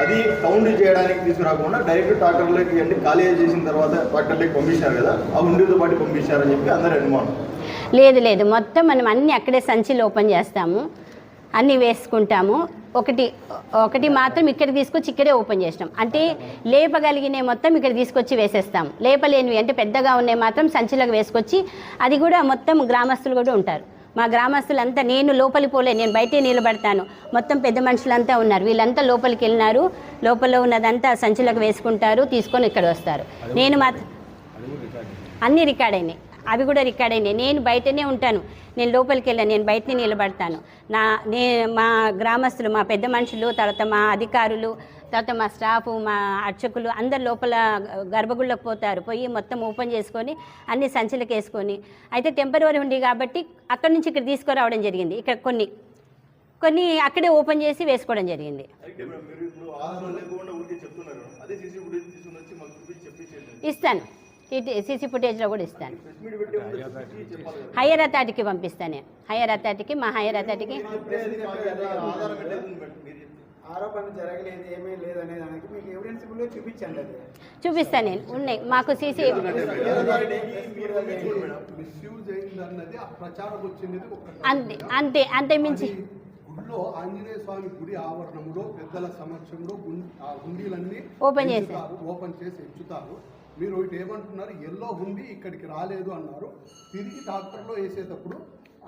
అది కౌంట్ చేయడానికి తీసుకురాకుండా డైరెక్ట్ ట్రాక్టర్లకి అంటే ఖాళీ చేసిన తర్వాత ట్రాక్టర్లకి పంపించారు కదా ఆ ఉండితో పాటు పంపించారని చెప్పి అందరి అనుమానం. లేదు లేదు. మొత్తం మనం అన్ని అక్కడే సంచిలో ఓపెన్ చేస్తాము అన్నీ వేసుకుంటాము. ఒకటి ఒకటి మాత్రం ఇక్కడ తీసుకొచ్చి ఇక్కడే ఓపెన్ చేసినాం. అంటే లేపగలిగిన మొత్తం ఇక్కడ తీసుకొచ్చి వేసేస్తాం. లేపలేనివి అంటే పెద్దగా ఉన్నాయి మాత్రం సంచిలోకి వేసుకొచ్చి అది కూడా మొత్తం గ్రామస్తులు కూడా ఉంటారు. మా గ్రామస్తులంతా నేను లోపలి పోలే నేను బయటే నిలబడతాను. మొత్తం పెద్ద మనుషులంతా ఉన్నారు. వీళ్ళంతా లోపలికి వెళ్ళినారు. లోపల ఉన్నదంతా సంచిలోకి వేసుకుంటారు తీసుకొని ఇక్కడ వస్తారు. నేను మాత్రం అన్నీ రికార్డ్ అయినాయి. అవి కూడా రికార్డ్ అయినాయి. నేను బయటనే ఉంటాను. నేను లోపలికి వెళ్ళాను. నేను బయటనే నిలబడతాను. నా నే మా గ్రామస్తులు మా పెద్ద మనుషులు తర్వాత మా అధికారులు తర్వాత మా స్టాఫ్ మా అర్చకులు అందరు లోపల గర్భగుళ్ళకి పోతారు. పోయి మొత్తం ఓపెన్ చేసుకొని అన్ని సంచులకు వేసుకొని. అయితే టెంపరవరీ ఉంది కాబట్టి అక్కడి నుంచి ఇక్కడ తీసుకురావడం జరిగింది. ఇక్కడ కొన్ని కొన్ని అక్కడే ఓపెన్ చేసి వేసుకోవడం జరిగింది. ఇస్తాను. సీసీ ఫుటేజ్లో కూడా ఇస్తాను. హయ్యర్ అథారిటీకి పంపిస్తాను. హయ్యర్ అథారిటీకి మా హయ్యర్ అథారిటీకి చూపిస్తాను. నేను ఉన్నాయి. మాకు సీసీ అంతే అంతే అంతే మించి. గుడిలో ఆంజనేయ స్వామి గుడి ఆవరణంలో పెద్దల సమక్షంలో హుండీలన్నీ ఓపెన్ చేశారు. ఎంచుతారు, ఓపెన్ చేసి ఎంచుతారు. మీరు ఇటు ఏమంటున్నారు? ఎల్లో హుండీ ఇక్కడికి రాలేదు అన్నారు. తిరిగి డాక్టర్లో వేసేటప్పుడు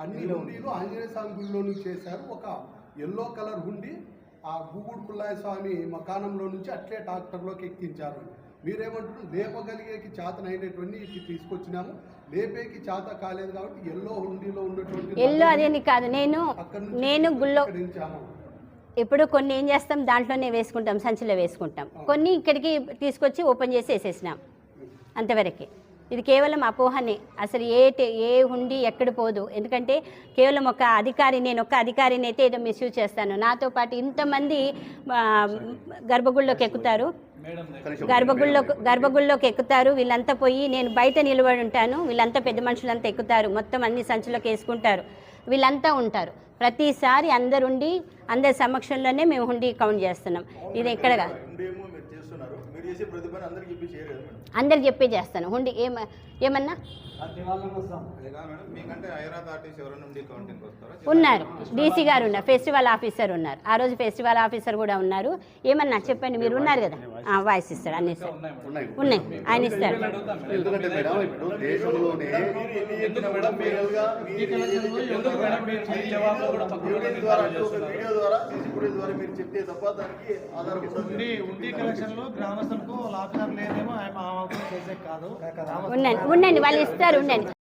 అన్ని హుండీలు ఆంజనేయ స్వామి గుడిలో నుంచి చేశారు. ఒక ఎల్లో కలర్ హుండీ ఆ గూగుడు పుల్లయ్య స్వామి మకానంలో నుంచి అట్లే ట్రాక్టర్లోకి ఎక్కించారు. మీరేమంటున్నారు? లేపగలిగేకి చేతన అయినటువంటి ఇటు తీసుకొచ్చినాము. లేపేకి చేత కాలేదు కాబట్టి ఎల్లో హుండీలో ఉన్నటువంటి ఎల్లో అదేని కాదు నేను నేను గుళ్ళో. ఇప్పుడు కొన్ని ఏం చేస్తాం దాంట్లోనే వేసుకుంటాం సంచిలో వేసుకుంటాం. కొన్ని ఇక్కడికి తీసుకొచ్చి ఓపెన్ చేసి వేసేసినాం అంతవరకే. ఇది కేవలం అపోహనే. అసలు ఏ టే- ఏ ఉండి ఎక్కడ పోదు. ఎందుకంటే కేవలం ఒక అధికారి నేను ఒక అధికారిని అయితే ఏదో మిస్యూజ్ చేస్తాను. నాతో పాటు ఇంతమంది ఆ, గర్భగుళ్ళోకి ఎక్కుతారు. గర్భగుళ్ళో గర్భగుళ్ళోకి ఎక్కుతారు. వీళ్ళంతా పోయి నేను బయట నిలబడి ఉంటాను. వీళ్ళంతా పెద్ద మనుషులంతా ఎక్కుతారు. మొత్తం అన్ని సంచులకు వేసుకుంటారు. వీళ్ళంతా ఉంటారు. ప్రతిసారి అందరుండి అందరి సమక్షంలోనే మేము హుండీ కౌంట్ చేస్తున్నాం. ఇది ఎక్కడగా ఉండేమో మీరు చేస్తున్నారు మీరు చేసే ప్రతి పని అందరికి చెప్పి చేస్తాను. హుండీ ఏమ ఏమన్నా? ఉన్నారు. డీసీ గారు ఉన్నారు. ఫెస్టివల్ ఆఫీసర్ ఉన్నారు. ఆ రోజు ఫెస్టివల్ ఆఫీసర్ కూడా ఉన్నారు. ఏమన్నా చెప్పండి మీరు ఉన్నారు కదా? ఆ, వాయిస్ ఇస్తారు అన్ని ఇస్తారు. ఉన్నాయి ఆయన ఇస్తారు. ఎందుకంటే లాభదారు లేదేమో ఆయన ఆ అవసరం చేసే కాదు. ఉండండి ఉండండి వాళ్ళు ఇస్తారు ఉండండి.